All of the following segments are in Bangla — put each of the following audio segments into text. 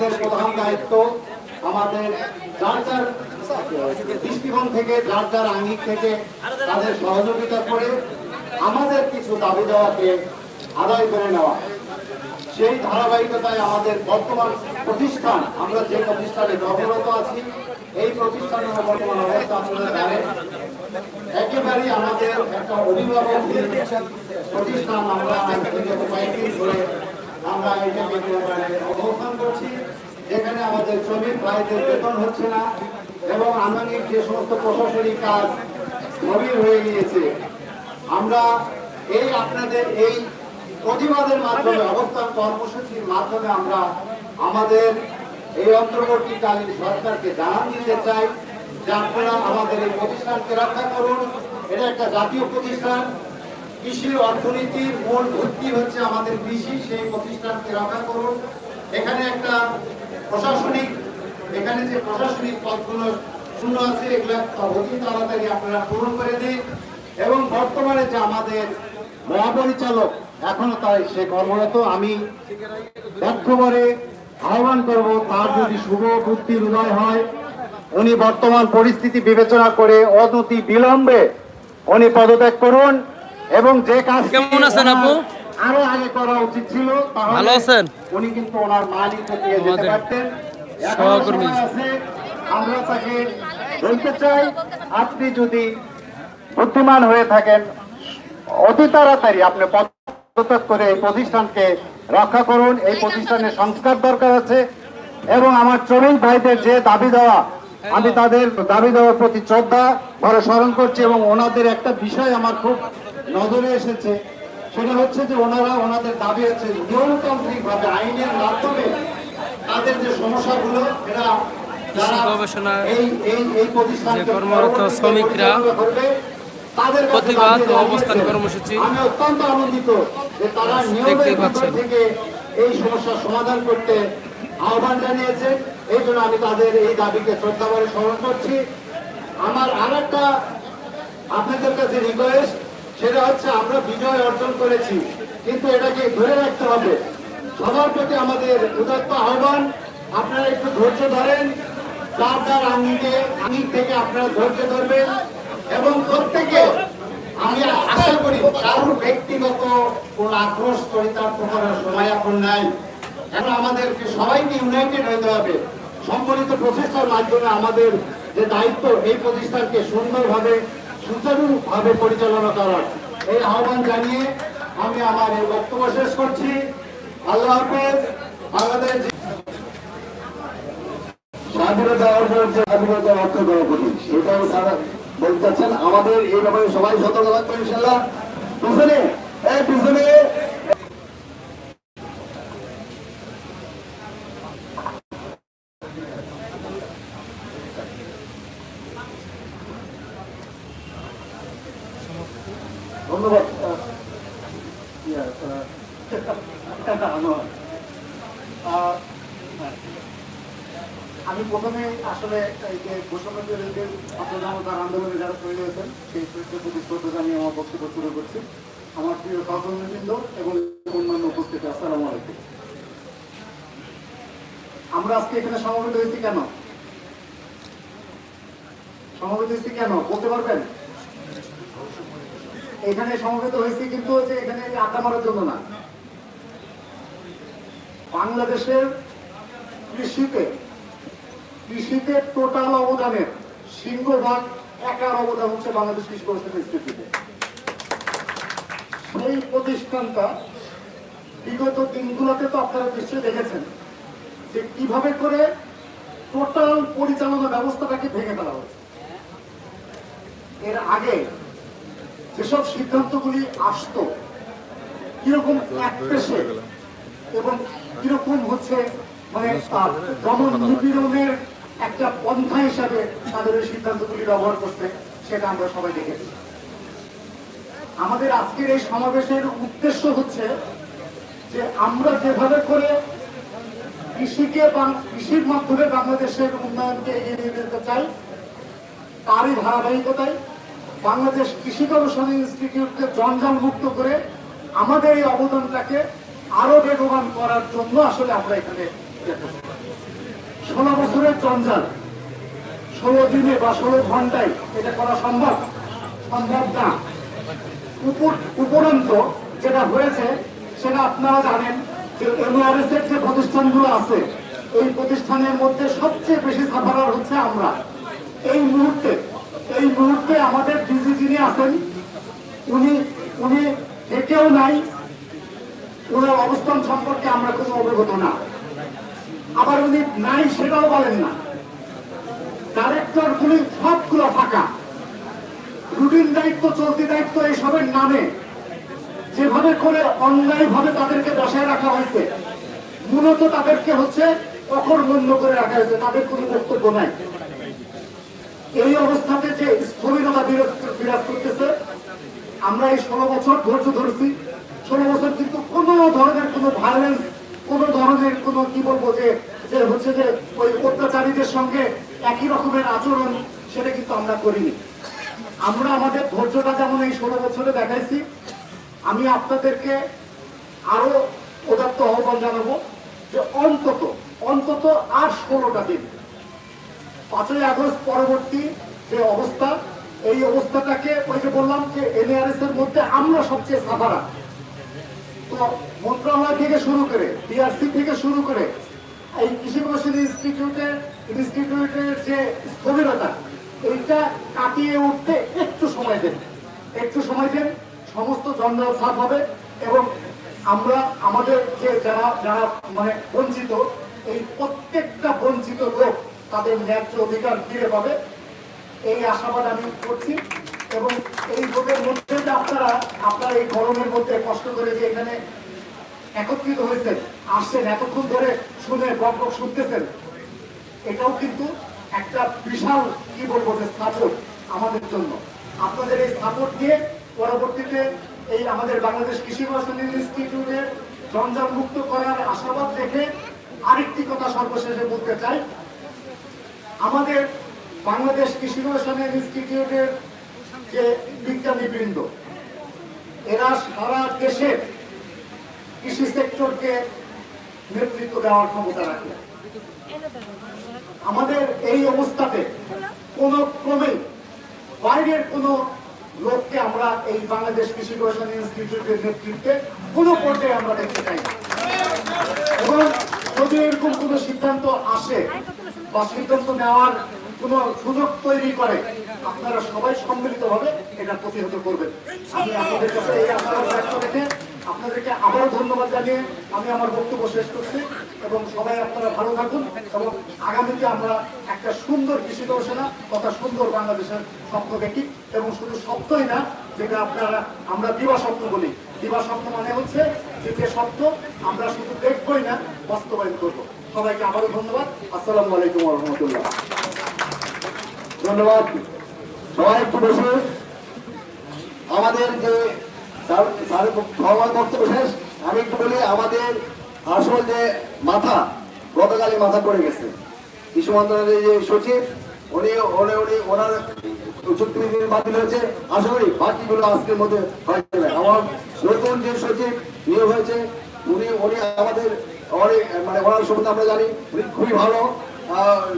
আমাদের প্রধান দায়িত্ব আমাদের যার দৃষ্টিকোণ থেকে, যার যার আঙ্গিক থেকে তাদের সহযোগিতা করে আমাদের কিছু দাবি দেওয়াকে আদায় করে নেওয়া। সেই ধারাবাহিকতায় আমাদের বর্তমান প্রতিষ্ঠান, আমরা যে প্রতিষ্ঠানে কর্মরত আছি, এই প্রতিষ্ঠানের বর্তমান অবস্থা আপনারা জানেন। একেবারেই আমাদের একটা অভিভাবক প্রতিষ্ঠান আমরা কয়েকদিন ধরে আমরা এটাকে অবস্থান করছি, যেখানে আমাদের শ্রমিক ভাইদের বেতন হচ্ছে না এবং আনুষ্ঠানিক যে সমস্ত প্রশাসনিক কাজ গভীর হয়ে গিয়েছে, আমরা এই আপনাদের এই প্রতিবাদের মাধ্যমে, অবস্থান কর্মসূচির মাধ্যমে আমরা আমাদের এই অন্তর্বর্তীকালীন সরকারকে জানান দিতে চাই যে আপনারা আমাদের এই প্রতিষ্ঠানকে রক্ষা করুন। এটা একটা জাতীয় প্রতিষ্ঠান কৃষির অর্থনীতির মূল ভিত্তি হচ্ছে আমাদের কৃষি, সেই প্রতিষ্ঠানকে রক্ষা করুন। এখানে একটা প্রশাসনিক, এখানে যে প্রশাসনিক পদগুলো শূন্য আছে, এগুলো অতি তাড়াতাড়ি আপনারা পূরণ করে দিন। এবং বর্তমানে যে আমাদের মহাপরিচালক, এখনও তাই সে কর্মরত, আমি করে আহ্বান করব, তার যদি শুভ বুদ্ধির উদয় হয়, উনি বর্তমান পরিস্থিতি বিবেচনা করে অনতি বিলম্বে উনি পদত্যাগ করুন। এবং যে কাজ কেমন আছেন আপু? আরও আগে করা উচিত ছিল ভালো আছেন? উনি কিন্তু ওনার মালিক দিয়ে যেতে পারতেন সহকর্মী। আমরা তাকে বলতে চাই আপনি যদি বুদ্ধিমান হয়ে থাকেন অতি তাড়াতাড়ি আপনি পদত্যাগ করে এই প্রতিষ্ঠানকে রক্ষা করুন এই প্রতিষ্ঠানের সংস্কার দরকার আছে এবং আমার শ্রমিক ভাইদের যে দাবি দেওয়া আমি তাদের দাবি দেওয়ার প্রতি শ্রদ্ধা ভরে স্মরণ করছি এবং ওনাদের একটা বিষয় আমার খুব নজরে এসেছে। সেটা হচ্ছে যে ওনারা ওনাদের দাবি হচ্ছে নিয়মতান্ত্রিক ভাবে আইনের মাধ্যমে তাদের যে সমস্যাগুলো গবেষণা এই যে কর্মরত শ্রমিকরা প্রতিবাদ ও অবস্থান কর্মসূচি দেখতেই পাচ্ছেন। সমস্যার সমাধান করতে আহ্বান জানিয়েছে। এই জন্য আমি তাদের এই দাবিকে শ্রদ্ধা করে স্মরণ করছি। আমার আর একটা আপনাদের কাছে রিকোয়েস্ট সেটা হচ্ছে আমরা বিজয় অর্জন করেছি, কিন্তু এটাকে ধরে রাখতে হবে। সবার প্রতি আমাদের উদাত্ত আহ্বান, আপনারা একটু ধৈর্য ধরেন যার যার আঙ্গিকে আঙ্গিক থেকে আপনারা ধৈর্য ধরবেন, এবং প্রত্যেকে আমি আশা করি কারোর ব্যক্তিগত কোন আক্রোশ চরিতার্থ করার সময় এখন নাই। এখন আমাদেরকে সবাইকে ইউনাইটেড হতে হবে। সম্মিলিত প্রচেষ্টার মাধ্যমে আমাদের যে দায়িত্ব, এই প্রতিষ্ঠানকে সুন্দরভাবে সুচারুভাবে পরিচালনা করার এই আহ্বান জানিয়ে আমি আমার এই বক্তব্য শেষ করছি। আল্লাহ হাফেজ স্বাধীনতা অর্জন স্বাধীনতা তারা বলতে চাচ্ছেন। আমাদের এই ব্যাপারে সবাই সতর্ক থাকবেন ইনশাল্লাহ পিছনে পিছনে ধন্যবাদ আহ, ইয়া, আহ, আমার, আহ, হ্যাঁ। আমি প্রথমে আসলে এই আন্দোলনে যারা তৈরি হয়েছেন, সেই প্রতি শ্রদ্ধা জানিয়ে আমার বক্তব্য শুরু করছি। আমার প্রিয় সহকর্মীবৃন্দ এবং অন্যান্য উপস্থিতি, আসসালামু আলাইকুম। আমরা আজকে এখানে সমবেত হয়েছি কেন? সমবেত হয়েছি কেন? বলতে পারবেন? এখানে সমবেত হয়েছি কিন্তু যে এখানে আড্ডা মারার জন্য না। বাংলাদেশের কৃষিতে কৃষিতে টোটাল অবদানের সিংহভাগ একার অবদান হচ্ছে বাংলাদেশ কৃষি গবেষণা ইনস্টিটিউটে সেই প্রতিষ্ঠানটা বিগত দিনগুলোতে তো আপনারা নিশ্চয়ই দেখেছেন যে কীভাবে করে টোটাল পরিচালনা ব্যবস্থাটাকে ভেঙে ফেলা হয়েছে। এর আগে যেসব সিদ্ধান্তগুলি আসতো, কীরকম এক পেশে এবং কীরকম হচ্ছে? মানে দমন নিপীড়নের একটা পন্থা হিসাবে তাদের ওই সিদ্ধান্তগুলি ব্যবহার করতে সেটা আমরা সবাই দেখেছি। আমাদের আজকের এই সমাবেশের উদ্দেশ্য হচ্ছে যে আমরা যেভাবে করে কৃষিকে কৃষির মাধ্যমে বাংলাদেশের উন্নয়নকে এগিয়ে নিয়ে যেতে চাই, তারই ধারাবাহিকতায় বাংলাদেশ কৃষি গবেষণা ইনস্টিটিউটকে জঞ্জাল মুক্ত করে আমাদের এই অবদানটাকে আরও বেগবান করার জন্য আসলে আমরা এখানে ষোলো বছরের জঞ্জাল ষোলো দিনে বা ষোলো ঘন্টায় এটা করা সম্ভব? সম্ভব না। উপরন্ত যেটা হয়েছে, সেটা আপনারা জানেন যে এমআরএস এর যে প্রতিষ্ঠানগুলো আছে, এই প্রতিষ্ঠানের মধ্যে সবচেয়ে বেশি সাফারার হচ্ছে আমরা। এই মুহূর্তে এই মুহূর্তে আমাদের ডিজি যিনি আছেন, উনি উনি থেকেও নাই ওনার অবস্থান সম্পর্কে আমরা কোনো অবগত না। আবার উনি নাই সেটাও বলেন না। ডাইরেক্টর গুলি সবগুলো ফাঁকা। রুটিন দায়িত্ব, চলতি দায়িত্ব এইসবের নামে যেভাবে করে অন্যায় ভাবে তাদেরকে বসায় রাখা হয়েছে, মূলত তাদেরকে হচ্ছে অকর্মণ্য করে রাখা হয়েছে, তাদের কোনো বক্তব্য নাই। এই অবস্থাতে যে স্থবিরতা বিরাজ করতেছে, আমরা এই ষোলো বছর ধৈর্য ধরেছি। ষোলো বছর কিন্তু কোনো ধরনের কোনো ভায়োলেন্স কোনো ধরনের কোনো কি বলব যে যে হচ্ছে যে ওই অত্যাচারীদের সঙ্গে একই রকমের আচরণ, সেটা কিন্তু আমরা করিনি। আমরা আমাদের ধৈর্যটা যেমন এই ষোলো বছরে দেখাইছি, আমি আপনাদেরকে আরও উদাত্ত আহ্বান জানাব যে অন্তত অন্তত আর ষোলোটা দিন, পাঁচই আগস্ট পরবর্তী যে অবস্থা, এই অবস্থাটাকে ওই যে বললাম যে এনআরএস এর মধ্যে আমরা সবচেয়ে সাধারা তো মন্ত্রণালয় থেকে শুরু করে ডিআরসি থেকে শুরু করে, এই কৃষি গবেষণা ইনস্টিটিউটের ইনস্টিটিউটের যে স্থবিরতা, এইটা কাটিয়ে উঠতে একটু সময় দেন। একটু সময় দেন, সমস্ত জঞ্জাল সাফ হবে এবং আমরা, আমাদের যে যারা যারা মানে বঞ্চিত, এই প্রত্যেকটা বঞ্চিত লোক তাদের ন্যায্য অধিকার ফিরে পাবে। এই আশাবাদ আমি করছি। এবং এই ভোটের মধ্যে যে আপনারা আপনারা এই গরমের মধ্যে কষ্ট করে যে এখানে একত্রিত হয়েছেন, আসছেন, এতক্ষণ ধরে শুনে বক বক শুনতেছেন, এটাও কিন্তু একটা বিশাল, কি বলব, যে সাপোর্ট আমাদের জন্য। আপনাদের এই সাপোর্ট দিয়ে পরবর্তীতে এই আমাদের বাংলাদেশ কৃষি গবেষণা ইনস্টিটিউটের জঞ্জাল মুক্ত করার আশাবাদ রেখে আরেকটি কথা সর্বশেষে বলতে চাই। আমাদের বাংলাদেশ কৃষি গবেষণা ইনস্টিটিউটের যে বিজ্ঞানীবৃন্দ? এরা সারা দেশের কৃষি সেক্টরকে নেতৃত্ব দেওয়ার ক্ষমতা রাখে। আমাদের এই অবস্থাতে কোন ক্রমেই বাইরের কোন লোককে আমরা এই বাংলাদেশ কৃষি গবেষণা ইনস্টিটিউটের নেতৃত্বে কোন পর্যায়ে আমরা দেখতে চাই এবং যদি এরকম কোন সিদ্ধান্ত আসে বা সিদ্ধান্ত নেওয়ার কোন সুযোগ তৈরি করে, আপনারা সবাই সম্মিলিত ভাবে এটা প্রতিহত করবেন। আমি আপনাদের কাছে এই আপনাদেরকে আবারও ধন্যবাদ জানিয়ে আমি আমার বক্তব্য শেষ করছি এবং সবাই আপনারা ভালো থাকুন এবং আগামীতে আমরা একটা সুন্দর কৃষি গবেষণা তথা সুন্দর বাংলাদেশের স্বপ্ন দেখি এবং শুধু স্বপ্নই না, যেটা আপনারা, আমরা দিবা স্বপ্ন বলি। দিবা স্বপ্ন মানে হচ্ছে যে যে স্বপ্ন আমরা শুধু দেখবই না, বাস্তবায়ন করব। সবাইকে আবারও ধন্যবাদ। আসসালামু আলাইকুম রহমতুল্লাহ। ধন্যবাদ। সবাই একটু বসে। আমাদের যে বক্তব্য শেষ, আমি একটু বলি, আমাদের আসল যে মাথা, গতকালই মাথা পড়ে গেছে। কৃষি মন্ত্রণালয়ের যে সচিব, উনি উনি উনি, ওনার চুক্তি বাতিল হয়েছে। আশা করি বাকিগুলো আজকের মধ্যে হয়ে যাবে। আমার নতুন যে সচিব নিয়োগ হয়েছে, উনি উনি আমাদের অনেক মানে ওনার সম্বন্ধে আমরা জানি, উনি খুবই ভালো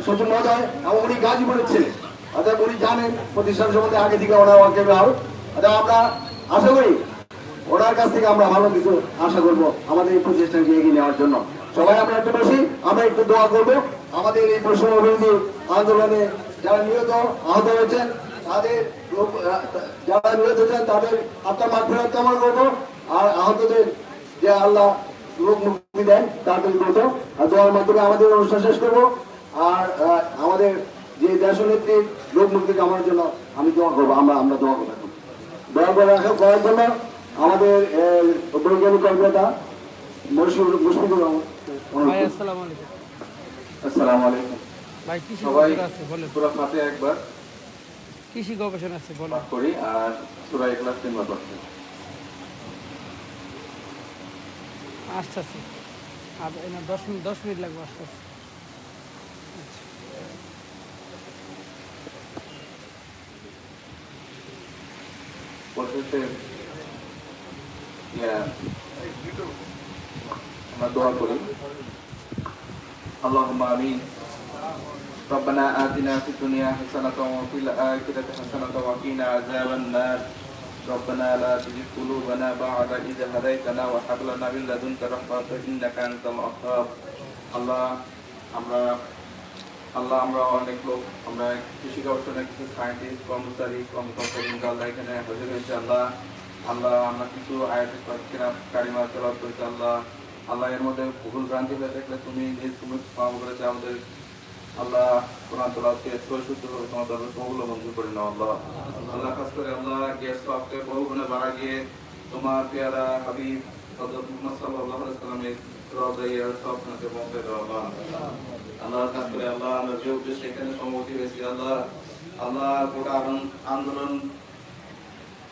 সচিব মহোদয়, এবং উনি গাজীপুরের ছেলে। অর্থাৎ উনি জানেন, প্রতিষ্ঠান সম্বন্ধে আগে থেকে ওনার ওকে ভালো। অর্থাৎ আমরা আশা করি ওনার কাছ থেকে আমরা ভালো কিছু আশা করব আমাদের এই প্রতিষ্ঠানকে এগিয়ে নেওয়ার জন্য। সবাই আমরা একটু বসি, আমরা একটু দোয়া করব। আমাদের এই বৈষম্য বিরোধী আন্দোলনে যারা নিহত আহত হয়েছেন, তাদের যারা নিহত হয়েছেন, তাদের আত্মার ফেরত কামনা করব। আর আহতদের যে আল্লাহ লোক মুক্তি দেন তাদের মত আর দোয়ার মাধ্যমে আমাদের অনুষ্ঠান শেষ করব। আর আমাদের যে দেশ নেত্রীর লোক মুক্তি কামনার জন্য আমি দোয়া করব আমরা আমরা দোয়া করব। দয়া করে রাখা করার জন্য আমাদের বৈজ্ঞানিক মুশফিকুর রহমান। ভাই আসসালামু আলাইকুম। সবাই ফাতে একবার। কৃষি গবেষণা আছে করি আর সুরা ইখলাস তিনবার আস্তে আর দশ মিনিট দশ মিনিট লাগবে আস্তে আস্তে পরিশেষে ইয়া, আমরা দোয়া করি اللهم آمين ربنا آتنا في الدنيا حسنة وفي الآخرة حسنة وقنا عذاب النار ربنا لا تزغ قلوبنا بعد إذ هديتنا وهب لنا من لدنك رحمة إنك أنت الوهاب আল্লাহ আমরা আল্লাহ, আমরা অনেক লোক, আমরা কৃষি গবেষণা কিছু সায়েন্টিস্ট কর্মচারী, কর্মকর্তা আল্লাহ এখানে হাজির হয়েছে আল্লাহ। আল্লাহ, আমরা কিছু আয়াত কারিমা তেলাওয়াত করেছি আল্লাহ। আল্লাহ, এর মধ্যে ভুল ভ্রান্তি হয়ে থাকলে তুমি নিজ তুমি ক্ষমা করেছে, আমাদের আল্লাহ কোরআন তোলাকে সৈশুদ্ধ করে তোমার দরবার মঞ্জুর করে নাও আল্লাহ। আল্লাহ, খাস করে আল্লাহ, গ্যাস পাপকে বহু গুণে বাড়া গিয়ে তোমার পেয়ারা হাবিব হযরত মুহাম্মদ সাল্লাল্লাহু আলাইহি সাল্লামের রদাইয়া স্বপ্নকে পৌঁছে দাও আল্লাহ। আল্লাহ কাজ করে আল্লাহ আমরা যে উদ্দেশ্যে এখানে সমবর্তী হয়েছি। আল্লাহ আল্লাহ গোটা আন্দোলন-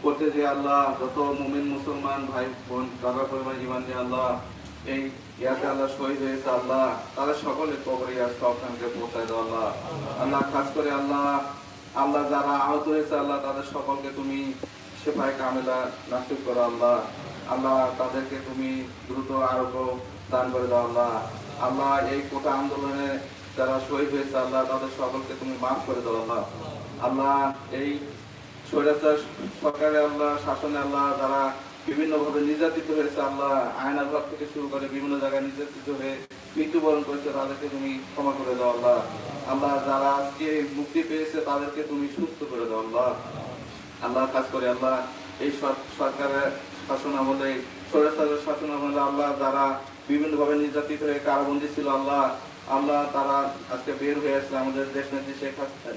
করতে যে আল্লাহ যত মুমিন, মুসলমান, ভাই, বোন, দাদা পরিমাণ ইমান যে আল্লাহ এই ইয়াতে আল্লাহ শহীদ হয়েছে। আল্লাহ, তাদের সকলে কবরে আর সবখানকে পৌঁছায় দাও আল্লাহ। আল্লাহ খাস করে, আল্লাহ আল্লাহ যারা আহত হয়েছে, আল্লাহ তাদের সকলকে তুমি সেফায় কামেলা নাসিব করো আল্লাহ। আল্লাহ তাদেরকে তুমি দ্রুত আরোগ্য দান করে দাও, আল্লাহ। আল্লাহ এই কোটা আন্দোলনে যারা শহীদ হয়েছে, আল্লাহ তাদের সকলকে তুমি মাফ করে দাও, আল্লাহ। আল্লাহ এই স্বৈরাচার সরকারে, আল্লাহ, শাসনে, আল্লাহ, যারা বিভিন্ন ভাবে নির্যাতিত হয়েছে, আল্লাহ, আয়নার ঘর থেকে শুরু করে বিভিন্ন জায়গায় নির্যাতিত হয়ে মৃত্যুবরণ করেছে, তাদেরকে তুমি ক্ষমা করে দাও, আল্লাহ। আল্লাহ, যারা আজকে মুক্তি পেয়েছে, তাদেরকে তুমি সুস্থ করে দাও, আল্লাহ। আল্লাহ, কাজ করে, আল্লাহ। এই সর- সরকারের শাসন আমলে স্বৈরাচারের শাসন আমলে আল্লাহ যারা বিভিন্ন ভাবে নির্যাতিত হয়ে কারাবন্দি ছিল আল্লাহ আল্লাহ তারা আজকে বের হয়ে আসলে আমাদের দেশ নেত্রী শেখ হাসিনা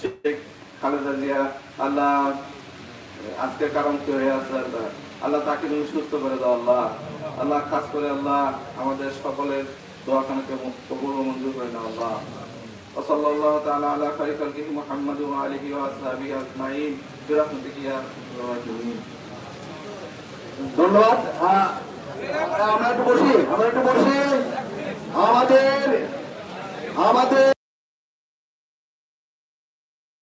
শেখ খালেদা জিয়া আল্লাহ আজকে কারণ কি হয়ে আছে আল্লাহ আল্লাহ তাকে তুমি সুস্থ করে দাও আল্লাহ আল্লাহ খাস করে আল্লাহ আমাদের সকলের দোয়াখানাকে কবুল ও মঞ্জুর করে নাও আল্লাহ وصلى الله تعالى على خير خلقه محمد وآله وأصحابه أجمعين برحمتك يا أرحم الراحمين ধন্যবাদ। আহ, আমরা একটু বসি আমরা একটু বসি। আমাদের আমাদের